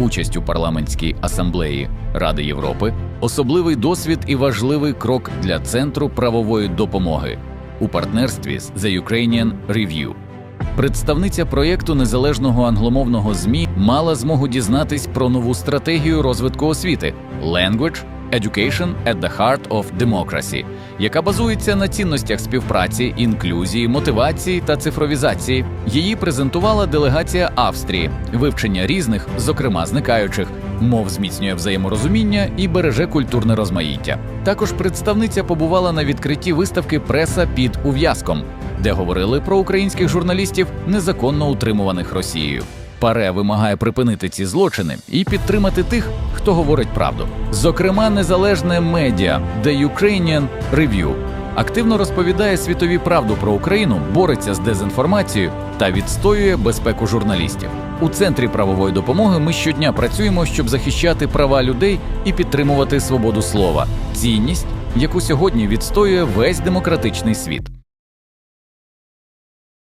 участь у парламентській асамблеї Ради Європи, особливий досвід і важливий крок для центру правової допомоги у партнерстві з The Ukrainian Review. Представниця проєкту незалежного англомовного ЗМІ мала змогу дізнатись про нову стратегію розвитку освіти Language Education at the Heart of Democracy, яка базується на цінностях співпраці, інклюзії, мотивації та цифровізації. Її презентувала делегація Австрії, вивчення різних, зокрема зникаючих, мов зміцнює взаєморозуміння і береже культурне розмаїття. Також представниця побувала на відкритті виставки Преса під ув'язком, де говорили про українських журналістів, незаконно утримуваних Росією. Паре вимагає припинити ці злочини і підтримати тих, хто говорить правду. Зокрема, незалежне медіа The Ukrainian Review активно розповідає світові правду про Україну, бореться з дезінформацією та відстоює безпеку журналістів. У центрі правової допомоги ми щодня працюємо, щоб захищати права людей і підтримувати свободу слова, цінність, яку сьогодні відстоює весь демократичний світ.